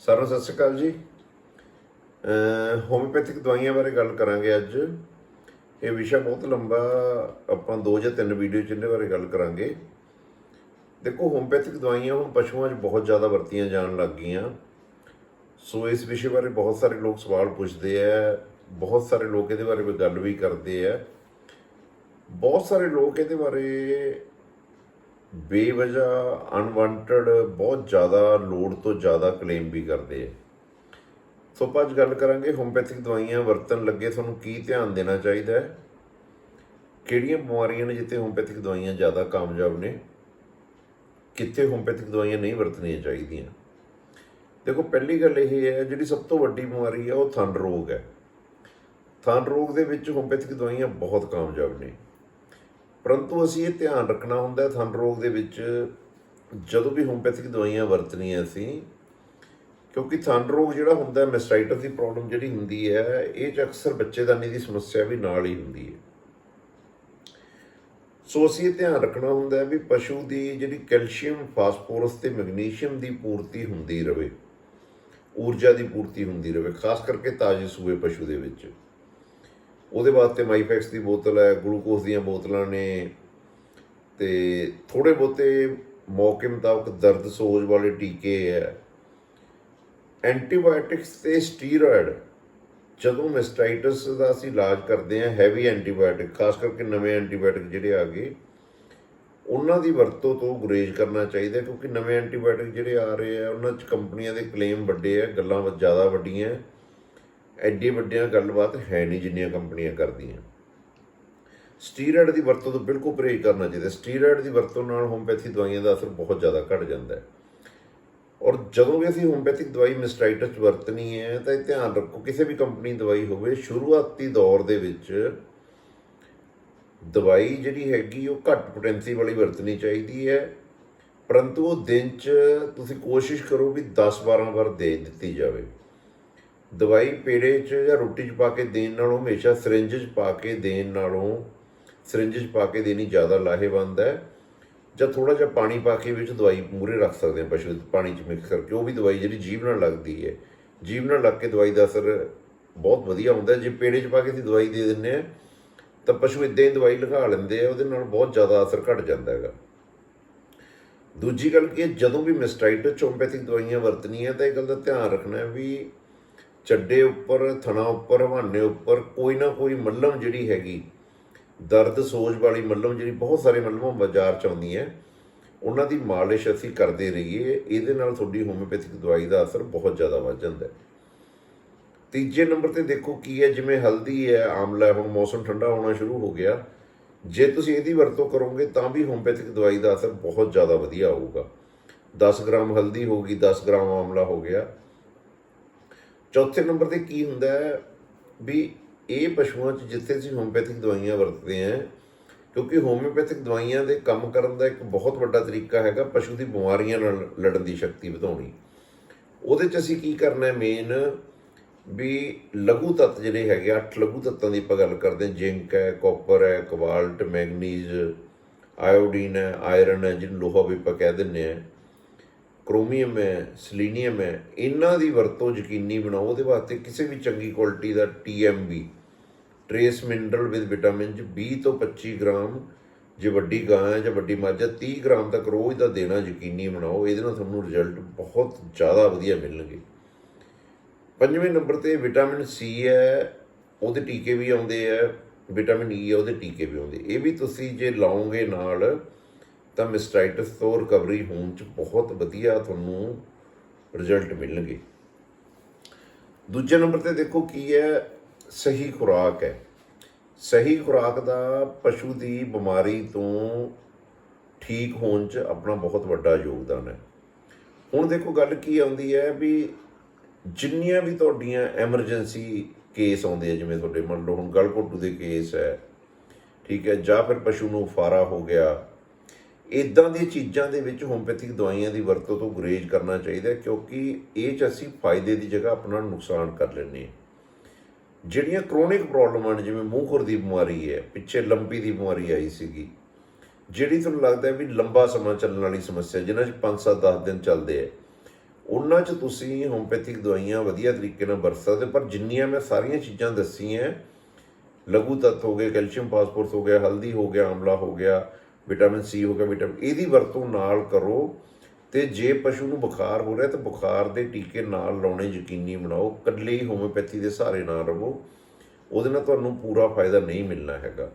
ਸਾਰਿਆਂ ਸਤਿ ਸ਼੍ਰੀ ਅਕਾਲ ਜੀ। ਅਹ ਹੋਮਿਓਪੈਥਿਕ ਦਵਾਈਆਂ ਬਾਰੇ ਗੱਲ ਕਰਾਂਗੇ ਅੱਜ। ਇਹ ਵਿਸ਼ਾ ਬਹੁਤ ਲੰਬਾ, ਆਪਾਂ ਦੋ ਜਾਂ ਤਿੰਨ ਵੀਡੀਓ ਚ ਇਹਦੇ ਬਾਰੇ ਗੱਲ ਕਰਾਂਗੇ। ਦੇਖੋ ਹੋਮਿਓਪੈਥਿਕ ਦਵਾਈਆਂ ਹੁਣ ਪਸ਼ੂਆਂ 'ਚ ਬਹੁਤ ਜ਼ਿਆਦਾ ਵਰਤੀਆਂ ਜਾਣ ਲੱਗ ਗਈਆਂ। ਸੋ, ਇਸ ਵਿਸ਼ੇ ਬਾਰੇ ਬਹੁਤ ਸਾਰੇ ਲੋਕ ਸਵਾਲ ਪੁੱਛਦੇ ਆ। ਬਹੁਤ ਸਾਰੇ ਲੋਕ ਇਹਦੇ ਬਾਰੇ ਗੱਲ ਵੀ ਕਰਦੇ ਆ। ਬਹੁਤ ਸਾਰੇ ਲੋਕ ਇਹਦੇ ਬਾਰੇ ਬੇਵਜ੍ਹਾ ਅਨਵਾਂਟਡ ਬਹੁਤ ਜ਼ਿਆਦਾ ਲੋਡ ਤੋਂ ਜ਼ਿਆਦਾ ਕਲੇਮ ਵੀ ਕਰਦੇ ਆ। ਸੋ ਆਪਾਂ ਅੱਜ ਗੱਲ ਕਰਾਂਗੇ ਹੋਮਪੈਥਿਕ ਦਵਾਈਆਂ ਵਰਤਣ ਲੱਗੇ ਤੁਹਾਨੂੰ ਕੀ ਧਿਆਨ ਦੇਣਾ ਚਾਹੀਦਾ ਹੈ? ਕਿਹੜੀਆਂ ਬਿਮਾਰੀਆਂ ਨੇ ਜਿੱਥੇ ਹੋਮਪੈਥਿਕ ਦਵਾਈਆਂ ਜ਼ਿਆਦਾ ਕਾਮਯਾਬ ਨੇ? ਕਿੱਥੇ ਹੋਮਪੈਥਿਕ ਦਵਾਈਆਂ ਨਹੀਂ ਵਰਤਣੀਆਂ ਚਾਹੀਦੀਆਂ? ਦੇਖੋ, ਪਹਿਲੀ ਗੱਲ ਇਹ ਹੈ, ਜਿਹੜੀ ਸਭ ਤੋਂ ਵੱਡੀ ਬਿਮਾਰੀ ਹੈ ਉਹ ਥੰਡ ਰੋਗ ਹੈ। ਥੰਡ ਰੋਗ ਦੇ ਵਿੱਚ ਹੋਮਪੈਥਿਕ ਦਵਾਈਆਂ ਬਹੁਤ ਕਾਮਯਾਬ ਨੇ। ਪਰੰਤੂ ਅਸੀਂ ਇਹ ਧਿਆਨ ਰੱਖਣਾ ਹੁੰਦਾ ਹੈ ਥੰਡ ਰੋਗ ਦੇ ਵਿੱਚ, ਜਦੋਂ ਵੀ ਹੋਮਪੈਥਿਕ ਦਵਾਈਆਂ ਵਰਤਣੀਆਂ ਅਸੀਂ, ਕਿਉਂਕਿ ਥੰਡ ਰੋਗ ਜਿਹੜਾ ਹੁੰਦਾ ਹੈ ਮੈਸਟਾਈਟਸ ਦੀ ਪ੍ਰੋਬਲਮ ਜਿਹੜੀ ਹੁੰਦੀ ਹੈ, ਇਹ ਚ ਅਕਸਰ ਬੱਚੇਦਾਨੀ ਦੀ ਸਮੱਸਿਆ ਵੀ ਨਾਲ ਹੀ ਹੁੰਦੀ ਹੈ। ਸੋ ਅਸੀਂ ਇਹ ਧਿਆਨ ਰੱਖਣਾ ਹੁੰਦਾ ਹੈ ਵੀ ਪਸ਼ੂ ਦੀ ਜਿਹੜੀ ਕੈਲਸ਼ੀਅਮ, ਫਾਸਫੋਰਸ ਤੇ ਮੈਗਨੀਸ਼ੀਅਮ ਦੀ ਪੂਰਤੀ ਹੁੰਦੀ ਰਹੇ ਊਰਜਾ ਦੀ ਪੂਰਤੀ ਹੁੰਦੀ ਰਹੇ ਖਾਸ ਕਰਕੇ ਤਾਜ਼ੇ ਸੂਏ ਪਸ਼ੂ ਦੇ ਵਿੱਚ। ਉਹਦੇ ਵਾਸਤੇ ਮਾਈਫੈਕਸ ਦੀ ਬੋਤਲ ਹੈ ਗਲੂਕੋਜ਼ ਦੀਆਂ ਬੋਤਲਾਂ ਨੇ ਤੇ ਥੋੜੇ ਬਹੁਤੇ ਮੌਕੇ ਮੁਤਾਬਕ ਦਰਦ ਸੋਜ ਵਾਲੇ ਟੀਕੇ ਹੈ। ਐਂਟੀਬਾਇਓਟਿਕਸ ਤੇ ਸਟੀਰੋਇਡ ਜਦੋਂ ਮੈਸਟਾਈਟਸ ਦਾ ਅਸੀਂ ਇਲਾਜ ਕਰਦੇ ਹਾਂ ਹੈਵੀ ਐਂਟੀਬਾਇਓਟਿਕ ਖਾਸ ਕਰਕੇ ਨਵੇਂ ਐਂਟੀਬਾਇਓਟਿਕ ਜਿਹੜੇ ਆ ਗਏ ਉਹਨਾਂ ਦੀ ਵਰਤੋਂ ਤੋਂ ਗੁਰੇਜ਼ ਕਰਨਾ ਚਾਹੀਦਾ ਕਿਉਂਕਿ ਨਵੇਂ ਐਂਟੀਬਾਇਓਟਿਕ ਜਿਹੜੇ ਆ ਰਹੇ ਆ, ਉਹਨਾਂ 'ਚ ਕੰਪਨੀਆਂ ਦੇ ਕਲੇਮ ਵੱਡੇ ਆ, ਗੱਲਾਂ ਵ- ਜ਼ਿਆਦਾ ਵੱਡੀਆਂ। ਐਡੀ ਵੱਡੀਆਂ ਗੱਲਬਾਤ ਹੈ ਨਹੀਂ ਜਿੰਨੀਆਂ ਕੰਪਨੀਆਂ ਕਰਦੀਆਂ। ਸਟੀਰੋਇਡ ਦੀ ਵਰਤੋਂ ਤੋਂ ਬਿਲਕੁਲ ਪਰਹੇਜ਼ ਕਰਨਾ ਚਾਹੀਦਾ ਸਟੀਰੋਇਡ ਦੀ ਵਰਤੋਂ ਨਾਲ ਹੋਮਪੈਥੀ ਦਵਾਈਆਂ ਦਾ ਅਸਰ ਬਹੁਤ ਜ਼ਿਆਦਾ ਘਟ ਜਾਂਦਾ ਹੈ। ਔਰ ਜਦੋਂ ਵੀ ਅਸੀਂ ਹੋਮਪੈਥਿਕ ਦਵਾਈ ਮਿਸਟਾਈਟਸ ਵਰਤਣੀ ਹੈ, ਤਾਂ ਇਹ ਧਿਆਨ ਰੱਖੋ ਕਿਸੇ ਵੀ ਕੰਪਨੀ ਦਵਾਈ ਹੋਵੇ, ਸ਼ੁਰੂਆਤੀ ਦੌਰ ਦੇ ਵਿੱਚ ਦਵਾਈ ਜਿਹੜੀ ਹੈਗੀ ਉਹ ਘੱਟ ਪੋਟੈਂਸੀ ਵਾਲੀ ਵਰਤਣੀ ਚਾਹੀਦੀ ਹੈ। ਪਰੰਤੂ ਉਹ ਦਿਨ 'ਚ ਤੁਸੀਂ ਕੋਸ਼ਿਸ਼ ਕਰੋ ਵੀ 10-12 ਵਾਰ ਦੇ ਦਿੱਤੀ ਜਾਵੇ। ਦਵਾਈ ਪੇੜੇ 'ਚ ਜਾਂ ਰੋਟੀ 'ਚ ਪਾ ਕੇ ਦੇਣ ਨਾਲੋਂ ਹਮੇਸ਼ਾ ਸਿਰਿੰਜ 'ਚ ਪਾ ਕੇ ਦੇਣ ਨਾਲੋਂ ਸਿਰਿੰਜ 'ਚ ਪਾ ਕੇ ਦੇਣੀ ਜ਼ਿਆਦਾ ਲਾਹੇਵੰਦ ਹੈ। ਜਾਂ ਥੋੜਾ ਜਿਹਾ ਪਾਣੀ ਪਾ ਕੇ ਵਿੱਚ ਦਵਾਈ ਮੂਰੇ ਰੱਖ ਸਕਦੇ ਹਾਂ ਪਸ਼ੂ ਪਾਣੀ 'ਚ ਮਿਕਸ ਕਰਕੇ। ਉਹ ਵੀ ਦਵਾਈ ਜਿਹੜੀ ਜੀਭ ਨਾਲ ਲੱਗਦੀ ਹੈ। ਜੀਭ ਨਾਲ ਲੱਗ ਕੇ ਦਵਾਈ ਦਾ ਅਸਰ ਬਹੁਤ ਵਧੀਆ ਹੁੰਦਾ ਜੇ ਪੇੜੇ 'ਚ ਪਾ ਕੇ ਅਸੀਂ ਦਵਾਈ ਦੇ ਦਿੰਨੇ ਆ ਤਾਂ ਪਸ਼ੂ ਇਦਾਂ ਹੀ ਦਵਾਈ ਲਗਾ ਲੈਂਦੇ ਆ, ਉਹਦੇ ਨਾਲ ਬਹੁਤ ਜ਼ਿਆਦਾ ਅਸਰ ਘਟ ਜਾਂਦਾ ਹੈਗਾ। ਦੂਜੀ ਗੱਲ ਕੀ ਹੈ, ਜਦੋਂ ਵੀ ਮਿਸਟਾਈਟਸ ਹੋਮਪੈਥਿਕ ਦਵਾਈਆਂ ਵਰਤਣੀਆਂ, ਤਾਂ ਇਹ ਗੱਲ ਦਾ ਧਿਆਨ ਰੱਖਣਾ ਵੀ ਚੱਡੇ ਉੱਪਰ, ਥਣਾ ਉੱਪਰ ਹਵਾਨੇ ਉੱਪਰ, ਕੋਈ ਨਾ ਕੋਈ ਮੱਲਮ ਜਿਹੜੀ ਹੈਗੀ, ਦਰਦ ਸੋਜ ਵਾਲੀ ਮੱਲਮ ਜਿਹੜੀ ਬਹੁਤ ਸਾਰੇ ਮੱਲਮਾਂ ਬਾਜ਼ਾਰ ਚ ਆਉਂਦੀਆਂ ਉਹਨਾਂ ਦੀ ਮਾਲਿਸ਼ ਅਸੀਂ ਕਰਦੇ ਰਹੀਏ, ਇਹਦੇ ਨਾਲ ਤੁਹਾਡੀ ਹੋਮਿਓਪੈਥਿਕ ਦਵਾਈ ਦਾ ਅਸਰ ਬਹੁਤ ਜ਼ਿਆਦਾ ਵੱਧ ਜਾਂਦਾ ਹੈ। ਤੀਜੇ ਨੰਬਰ ਤੇ ਦੇਖੋ ਕੀ ਹੈ, ਜਿਵੇਂ ਹਲਦੀ ਹੈ ਆਮਲਾ ਹੁਣ ਮੌਸਮ ਠੰਡਾ ਹੋਣਾ ਸ਼ੁਰੂ ਹੋ ਗਿਆ, ਜੇ ਤੁਸੀਂ ਇਹਦੀ ਵਰਤੋਂ ਕਰੋਗੇ ਤਾਂ ਵੀ ਹੋਮਿਓਪੈਥਿਕ ਦਵਾਈ ਦਾ ਅਸਰ ਬਹੁਤ ਜ਼ਿਆਦਾ ਵਧੀਆ ਹੋਊਗਾ। 10 ਗ੍ਰਾਮ ਹਲਦੀ ਹੋਗੀ 10 ਗ੍ਰਾਮ ਆਮਲਾ ਹੋ ਗਿਆ ਚੌਥੇ ਨੰਬਰ ਤੇ ਕੀ ਹੁੰਦਾ ਹੈ? ਵੀ ਇਹ ਪਸ਼ੂਆਂ 'ਚ ਜਿੱਥੇ ਅਸੀਂ ਹੋਮਿਓਪੈਥਿਕ ਦਵਾਈਆਂ ਵਰਤਦੇ ਹਾਂ, ਕਿਉਂਕਿ ਹੋਮਿਓਪੈਥਿਕ ਦਵਾਈਆਂ ਦੇ ਕੰਮ ਕਰਨ ਦਾ ਇੱਕ ਬਹੁਤ ਵੱਡਾ ਤਰੀਕਾ ਹੈਗਾ ਪਸ਼ੂ ਦੀ ਬਿਮਾਰੀਆਂ ਨਾਲ ਲੜਨ ਦੀ ਸ਼ਕਤੀ ਵਧਾਉਣੀ। ਉਹਦੇ 'ਚ ਅਸੀਂ ਕੀ ਕਰਨਾ ਹੈ ਮੇਨ ਵੀ ਲਘੂ ਤੱਤ ਜਿਹੜੇ ਹੈਗੇ ਅੱਠ ਲਘੂ ਤੱਤਾਂ ਦੀ ਆਪਾਂ ਗੱਲ ਕਰਦੇ ਹਾਂ। ਜ਼ਿੰਕ ਹੈ, ਕਾਪਰ ਹੈ, ਕੋਬਾਲਟ, ਮੈਗਨੀਜ਼, ਆਇਓਡੀਨ ਹੈ, ਆਇਰਨ ਹੈ, ਜਿਹਨੂੰ ਲੋਹਾ ਵੀ ਆਪਾਂ ਕਹਿ ਦਿੰਦੇ ਆ ਕ੍ਰੋਮੀਅਮ ਹੈ, ਸਲੀਨੀਅਮ ਹੈ, ਇਹਨਾਂ ਦੀ ਵਰਤੋਂ ਯਕੀਨੀ ਬਣਾਓ, ਉਹਦੇ ਵਾਸਤੇ ਕਿਸੇ ਵੀ ਚੰਗੀ ਕੁਆਲਿਟੀ ਦਾ TMB trace mineral with vitamin ਚ 20 ਤੋਂ 25 ਗ੍ਰਾਮ ਜੇ ਵੱਡੀ ਗਾਂ ਹੈ ਜਾਂ ਵੱਡੀ ਮੱਝ ਹੈ 30 ਗ੍ਰਾਮ ਤੱਕ ਰੋਜ਼ ਦਾ ਦੇਣਾ ਯਕੀਨੀ ਬਣਾਓ, ਇਹਦੇ ਨਾਲ ਤੁਹਾਨੂੰ ਰਿਜ਼ਲਟ ਬਹੁਤ ਜ਼ਿਆਦਾ ਵਧੀਆ ਮਿਲਣਗੇ। ਪੰਜਵੇਂ ਨੰਬਰ ਤੇ ਵਿਟਾਮਿਨ ਸੀ ਹੈ, ਉਹਦੇ ਟੀਕੇ ਵੀ ਆਉਂਦੇ ਆ ਵਿਟਾਮਿਨ ਈ ਹੈ, ਉਹਦੇ ਟੀਕੇ ਵੀ ਆਉਂਦੇ। ਇਹ ਵੀ ਤੁਸੀਂ ਜੇ ਲਾਓਗੇ ਨਾਲ ਤਾਂ ਮਿਸਟਾਈਟਸ ਤੋਂ ਰਿਕਵਰੀ ਹੋਣ ਚ ਬਹੁਤ ਵਧੀਆ ਤੁਹਾਨੂੰ ਰਿਜ਼ਲਟ ਮਿਲਣਗੇ। ਦੂਜੇ ਨੰਬਰ ਤੇ ਦੇਖੋ ਕੀ ਹੈ, ਸਹੀ ਖੁਰਾਕ ਹੈ। ਸਹੀ ਖੁਰਾਕ ਦਾ ਪਸ਼ੂ ਦੀ ਬਿਮਾਰੀ ਤੋਂ ਠੀਕ ਹੋਣ ਚ ਆਪਣਾ ਬਹੁਤ ਵੱਡਾ ਯੋਗਦਾਨ ਹੈ। ਹੁਣ ਦੇਖੋ ਗੱਲ ਕੀ ਆਉਂਦੀ ਹੈ ਵੀ ਜਿੰਨੀਆਂ ਵੀ ਤੁਹਾਡੀਆਂ ਐਮਰਜੈਂਸੀ ਕੇਸ ਆਉਂਦੇ ਆ, ਜਿਵੇਂ ਤੁਹਾਡੇ ਮੰਨ ਲਓ ਹੁਣ ਗਲਘੋਟੂ ਦੇ ਕੇਸ ਹੈ, ਠੀਕ ਹੈ, ਜਾਂ ਫਿਰ ਪਸ਼ੂ ਨੂੰ ਫਾਰਾ ਹੋ ਗਿਆ ਇਦਾਂ ਦੀਆਂ ਚੀਜ਼ਾਂ ਦੇ ਵਿੱਚ ਹੋਮਪੈਥਿਕ ਦਵਾਈਆਂ ਦੀ ਵਰਤੋਂ ਤੋਂ ਗੁਰੇਜ਼ ਕਰਨਾ ਚਾਹੀਦਾ ਕਿਉਂਕਿ ਇਹ ਚ ਅਸੀਂ ਫਾਇਦੇ ਦੀ ਜਗ੍ਹਾ ਆਪਣਾ ਨੁਕਸਾਨ ਕਰ ਲੈਂਦੇ ਹਾਂ। ਜਿਹੜੀਆਂ ਕ੍ਰੋਨਿਕ ਪ੍ਰੋਬਲਮਾਂ ਨੇ, ਜਿਵੇਂ ਮੂੰਹ ਖੁਰ ਦੀ ਬਿਮਾਰੀ ਹੈ, ਪਿੱਛੇ ਲੰਬੀ ਦੀ ਬਿਮਾਰੀ ਆਈ ਸੀਗੀ, ਜਿਹੜੀ ਤੁਹਾਨੂੰ ਲੱਗਦਾ ਵੀ ਲੰਬਾ ਸਮਾਂ ਚੱਲਣ ਵਾਲੀ ਸਮੱਸਿਆ ਜਿਹਨਾਂ 'ਚ 5-7 10 ਦਿਨ ਚੱਲਦੇ ਆ, ਉਹਨਾਂ 'ਚ ਤੁਸੀਂ ਹੋਮਪੈਥਿਕ ਦਵਾਈਆਂ ਵਧੀਆ ਤਰੀਕੇ ਨਾਲ ਵਰਤ ਸਕਦੇ ਪਰ ਜਿੰਨੀਆਂ ਮੈਂ ਸਾਰੀਆਂ ਚੀਜ਼ਾਂ ਦੱਸੀਆਂ, ਲਘੂ ਤੱਤ ਹੋ ਗਏ, ਕੈਲਸ਼ੀਅਮ, ਫਾਸਫੋਰਸ ਹੋ ਗਿਆ, ਹਲਦੀ ਹੋ ਗਿਆ ਆਮਲਾ ਹੋ ਗਿਆ ਵਿਟਾਮਿਨ ਸੀ ਹੋ ਗਿਆ, ਵਿਟਾਮਿਨ ਇਹਦੀ ਵਰਤੋਂ ਨਾਲ ਕਰੋ ਤੇ ਜੇ ਪਸ਼ੂ ਨੂੰ ਬੁਖਾਰ ਹੋ ਰਿਹਾ ਤਾਂ ਬੁਖਾਰ ਦੇ ਟੀਕੇ ਨਾਲ ਲਾਉਣੇ ਯਕੀਨੀ ਬਣਾਓ, ਇਕੱਲੇ ਹੀ ਹੋਮਿਓਪੈਥੀ ਦੇ ਸਹਾਰੇ ਨਾ ਰਹੋ, ਉਹਦੇ ਨਾਲ ਤੁਹਾਨੂੰ ਪੂਰਾ ਫਾਇਦਾ ਨਹੀਂ ਮਿਲਣਾ ਹੈਗਾ।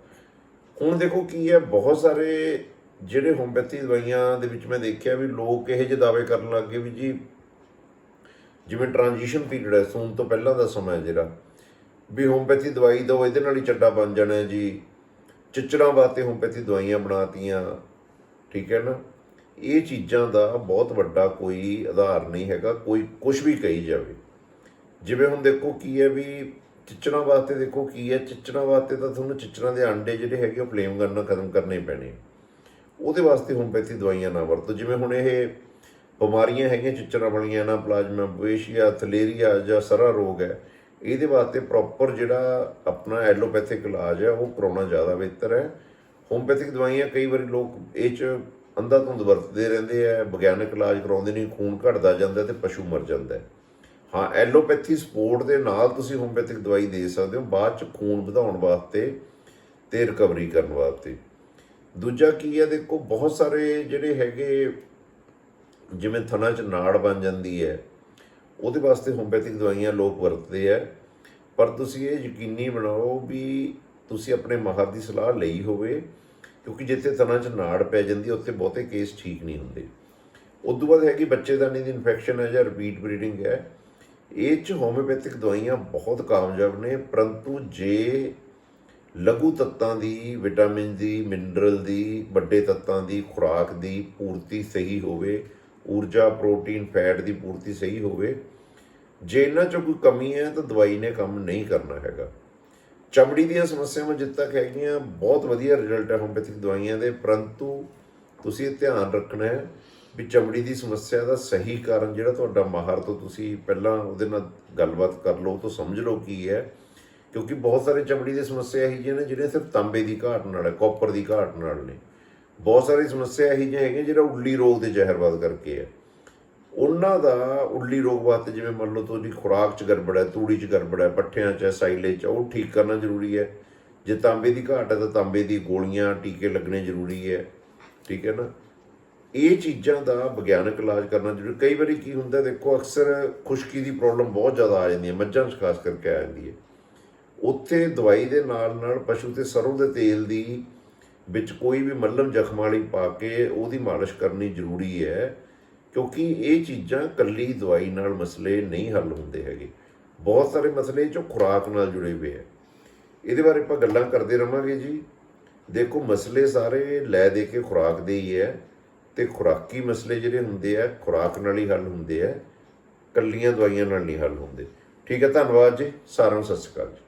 ਹੁਣ ਦੇਖੋ ਕੀ ਹੈ, ਬਹੁਤ ਸਾਰੇ ਜਿਹੜੇ ਹੋਮਿਓਪੈਥੀ ਦਵਾਈਆਂ ਦੇ ਵਿੱਚ ਮੈਂ ਦੇਖਿਆ ਵੀ ਲੋਕ ਇਹੋ ਜਿਹੇ ਦਾਅਵੇ ਕਰਨ ਲੱਗ ਗਏ ਵੀ ਜੀ, ਜਿਵੇਂ ਟ੍ਰਾਂਜੀਸ਼ਨ ਪੀਰੀਅਡ ਹੈ, ਸੂਣ ਤੋਂ ਪਹਿਲਾਂ ਦਾ ਸਮਾਂ ਜਿਹੜਾ, ਵੀ ਹੋਮਪੈਥੀ ਦਵਾਈ ਦੋ ਇਹਦੇ ਨਾਲ ਹੀ ਚੱਡਾ ਬਣ ਜਾਣਾ ਜੀ। ਚਿਚੜਾਂ ਵਾਸਤੇ ਹੋਮਪੈਥੀ ਦਵਾਈਆਂ ਬਣਾਤੀਆਂ, ਠੀਕ ਹੈ ਨਾ? ਇਹ ਚੀਜ਼ਾਂ ਦਾ ਬਹੁਤ ਵੱਡਾ ਕੋਈ ਆਧਾਰ ਨਹੀਂ ਹੈਗਾ, ਕੋਈ ਕੁਝ ਵੀ ਕਹੀ ਜਾਵੇ। ਜਿਵੇਂ ਹੁਣ ਦੇਖੋ ਕੀ ਹੈ ਵੀ ਚਿਚੜਾਂ ਵਾਸਤੇ ਦੇਖੋ ਕੀ ਹੈ, ਚਿਚੜਾਂ ਵਾਸਤੇ ਤਾਂ ਤੁਹਾਨੂੰ ਚਿਚੜਾਂ ਦੇ ਅੰਡੇ ਜਿਹੜੇ ਹੈਗੇ ਉਹ ਫਲੇਮ ਕਰਨਾ ਖਤਮ ਕਰਨੇ ਪੈਣੇ। ਉਹਦੇ ਵਾਸਤੇ ਹੋਮਪੈਥੀ ਦਵਾਈਆਂ ਨਾ ਵਰਤੋ। ਜਿਵੇਂ ਹੁਣ ਇਹ ਬਿਮਾਰੀਆਂ ਹੈਗੀਆਂ ਚਿਚੜਾਂ ਵਾਲੀਆਂ ਨਾ ਪਲਾਜ਼ਮਾ ਬਵੇਸ਼ੀਆ ਥਲੇਰੀਆ ਜਾਂ ਸਰਾ ਰੋਗ ਹੈ ਇਹਦੇ ਵਾਸਤੇ ਪ੍ਰੋਪਰ ਜਿਹੜਾ ਆਪਣਾ ਐਲੋਪੈਥਿਕ ਇਲਾਜ ਹੈ, ਉਹ ਕਰਾਉਣਾ ਜ਼ਿਆਦਾ ਬਿਹਤਰ ਹੈ। ਹੋਮਪੈਥਿਕ ਦਵਾਈਆਂ ਕਈ ਵਾਰੀ ਲੋਕ ਇਹ ਚ ਅੰਧਾ ਧੁੰਦ ਵਰਤਦੇ ਰਹਿੰਦੇ ਆ, ਵਿਗਿਆਨਕ ਇਲਾਜ ਕਰਾਉਂਦੇ ਨਹੀਂ ਖੂਨ ਘਟਦਾ ਜਾਂਦਾ ਤੇ ਪਸ਼ੂ ਮਰ ਜਾਂਦਾ ਹਾਂ। ਐਲੋਪੈਥੀ ਸਪੋਰਟ ਦੇ ਨਾਲ ਤੁਸੀਂ ਹੋਮਪੈਥਿਕ ਦਵਾਈ ਦੇ ਸਕਦੇ ਹੋ, ਬਾਅਦ ਚ ਖੂਨ ਵਧਾਉਣ ਵਾਸਤੇ ਤੇ ਰਿਕਵਰੀ ਕਰਨ ਵਾਸਤੇ। ਦੂਜਾ ਕੀ ਹੈ, ਦੇਖੋ, ਬਹੁਤ ਸਾਰੇ ਜਿਹੜੇ ਹੈਗੇ ਜਿਵੇਂ ਥਣਾ 'ਚ ਨਾੜ ਬਣ ਜਾਂਦੀ ਹੈ ਉਹਦੇ ਵਾਸਤੇ ਹੋਮਪੈਥਿਕ ਦਵਾਈਆਂ ਲੋਕ ਵਰਤਦੇ ਆ। ਪਰ ਤੁਸੀਂ ਇਹ ਯਕੀਨੀ ਬਣਾਓ ਵੀ ਤੁਸੀਂ ਆਪਣੇ ਮਾਹਰ ਦੀ ਸਲਾਹ ਲਈ ਹੋਵੇ, ਕਿਉਂਕਿ ਜਿੱਥੇ ਥਣਾ 'ਚ ਨਾੜ ਪੈ ਜਾਂਦੀ ਉੱਥੇ ਬਹੁਤੇ ਕੇਸ ਠੀਕ ਨਹੀਂ ਹੁੰਦੇ। ਉਸ ਤੋਂ ਬਾਅਦ ਹੈ ਕਿ ਬੱਚੇਦਾਨੀ ਦੀ ਇਨਫੈਕਸ਼ਨ ਹੈ ਜਾਂ ਰਿਪੀਟ ਬਰੀਡਿੰਗ ਹੈ। ਇਹ 'ਚ ਹੋਮਿਓਪੈਥਿਕ ਦਵਾਈਆਂ ਬਹੁਤ ਕਾਮਯਾਬ ਨੇ, ਪਰੰਤੂ ਜੇ ਲਘੂ ਤੱਤਾਂ ਦੀ ਵਿਟਾਮਿਨ ਦੀ ਮਿਨਰਲ ਦੀ, ਵੱਡੇ ਤੱਤਾਂ ਦੀ, ਖੁਰਾਕ ਦੀ ਪੂਰਤੀ ਸਹੀ ਹੋਵੇ ਊਰਜਾ, ਪ੍ਰੋਟੀਨ, ਫੈਟ ਦੀ ਪੂਰਤੀ ਸਹੀ ਹੋਵੇ। ਜੇ ਇਹਨਾਂ 'ਚੋਂ ਕੋਈ ਕਮੀ ਹੈ, ਤਾਂ ਦਵਾਈ ਨੇ ਕੰਮ ਨਹੀਂ ਕਰਨਾ ਹੈਗਾ। ਚਮੜੀ ਦੀਆਂ ਸਮੱਸਿਆਵਾਂ ਜਿੱਦ ਤੱਕ ਹੈਗੀਆਂ, ਬਹੁਤ ਵਧੀਆ ਰਿਜ਼ਲਟ ਹੈ ਹੋਮਿਓਪੈਥਿਕ ਦਵਾਈਆਂ ਦੇ। ਪਰੰਤੂ ਤੁਸੀਂ ਇਹ ਧਿਆਨ ਰੱਖਣਾ ਹੈ ਵੀ ਚਮੜੀ ਦੀ ਸਮੱਸਿਆ ਦਾ ਸਹੀ ਕਾਰਨ ਜਿਹੜਾ ਤੁਹਾਡਾ ਮਾਹਰ ਤੋਂ ਤੁਸੀਂ ਪਹਿਲਾਂ ਉਹਦੇ ਨਾਲ ਗੱਲਬਾਤ ਕਰ ਲਓ ਤੋਂ ਸਮਝ ਲਓ ਕੀ ਹੈ। ਕਿਉਂਕਿ ਬਹੁਤ ਸਾਰੇ ਚਮੜੀ ਦੀ ਸਮੱਸਿਆ ਇਹੀ ਜਿਹੀਆਂ ਨੇ, ਜਿਹੜੇ ਸਿਰਫ ਤਾਂਬੇ ਦੀ ਘਾਟ ਨਾਲ ਹੈ ਕਾਪਰ ਦੀ ਘਾਟ ਨਾਲ ਨੇ। ਬਹੁਤ ਸਾਰੀ ਸਮੱਸਿਆ ਇਹੀ ਜਿਹੀਆਂ ਹੈਗੀਆਂ ਜਿਹੜਾ ਉੱਲੀ ਰੋਗ ਦੇ ਜ਼ਹਿਰਵਾਦ ਕਰਕੇ ਹੈ। ਉਹਨਾਂ ਦਾ ਉੱਲੀ ਰੋਗ ਵਾਸਤੇ ਜਿਵੇਂ ਮੰਨ ਲਓ ਤੁਹਾਡੀ ਖੁਰਾਕ 'ਚ ਗੜਬੜ ਹੈ, ਤੂੜੀ 'ਚ ਗੜਬੜ ਹੈ, ਪੱਠਿਆਂ 'ਚ ਸਾਈਲੇ 'ਚ ਉਹ ਠੀਕ ਕਰਨਾ ਜ਼ਰੂਰੀ ਹੈ। ਜੇ ਤਾਂਬੇ ਦੀ ਘਾਟ ਹੈ ਤਾਂ ਤਾਂਬੇ ਦੀ ਗੋਲੀਆਂ, ਟੀਕੇ ਲੱਗਣੇ ਜ਼ਰੂਰੀ ਹੈ। ਠੀਕ ਹੈ ਨਾ? ਇਹ ਚੀਜ਼ਾਂ ਦਾ ਵਿਗਿਆਨਕ ਇਲਾਜ ਕਰਨਾ ਜ਼ਰੂਰੀ ਕਈ ਵਾਰੀ ਕੀ ਹੁੰਦਾ, ਦੇਖੋ ਅਕਸਰ ਖੁਸ਼ਕੀ ਦੀ ਪ੍ਰੋਬਲਮ ਬਹੁਤ ਜ਼ਿਆਦਾ ਆ ਜਾਂਦੀ ਹੈ, ਮੱਝਾਂ 'ਚ ਖਾਸ ਕਰਕੇ ਆ ਜਾਂਦੀ ਹੈ। ਉੱਥੇ ਦਵਾਈ ਦੇ ਨਾਲ ਨਾਲ ਪਸ਼ੂ ਤੇ ਸਰੋਂ ਦੇ ਤੇਲ ਦੀ ਵਿੱਚ ਕੋਈ ਵੀ ਮੱਲਮ ਜ਼ਖਮ ਵਾਲੀ ਪਾ ਕੇ ਉਹਦੀ ਮਾਲਿਸ਼ ਕਰਨੀ ਜ਼ਰੂਰੀ ਹੈ, ਕਿਉਂਕਿ ਇਹ ਚੀਜ਼ਾਂ ਕੱਲੀ ਦਵਾਈ ਨਾਲ ਮਸਲੇ ਨਹੀਂ ਹੱਲ ਹੁੰਦੇ ਹੈਗੇ। ਬਹੁਤ ਸਾਰੇ ਮਸਲੇ ਜੋ ਖੁਰਾਕ ਨਾਲ ਜੁੜੇ ਹੋਏ ਹੈ। ਇਹਦੇ ਬਾਰੇ ਆਪਾਂ ਗੱਲਾਂ ਕਰਦੇ ਰਵਾਂਗੇ ਜੀ। ਦੇਖੋ, ਮਸਲੇ ਸਾਰੇ ਲੈ ਦੇ ਕੇ ਖੁਰਾਕ ਦੇ ਹੀ ਹੈ ਤੇ ਖੁਰਾਕੀ ਮਸਲੇ ਜਿਹੜੇ ਹੁੰਦੇ ਆ, ਖੁਰਾਕ ਨਾਲ ਹੀ ਹੱਲ ਹੁੰਦੇ ਆ, ਕੱਲੀਆਂ ਦਵਾਈਆਂ ਨਾਲ ਨਹੀਂ ਹੱਲ ਹੁੰਦੇ। ਠੀਕ ਹੈ, ਧੰਨਵਾਦ ਜੀ। ਸਾਰਿਆਂ ਨੂੰ ਸਤਿ ਸ਼੍ਰੀ ਅਕਾਲ ਜੀ।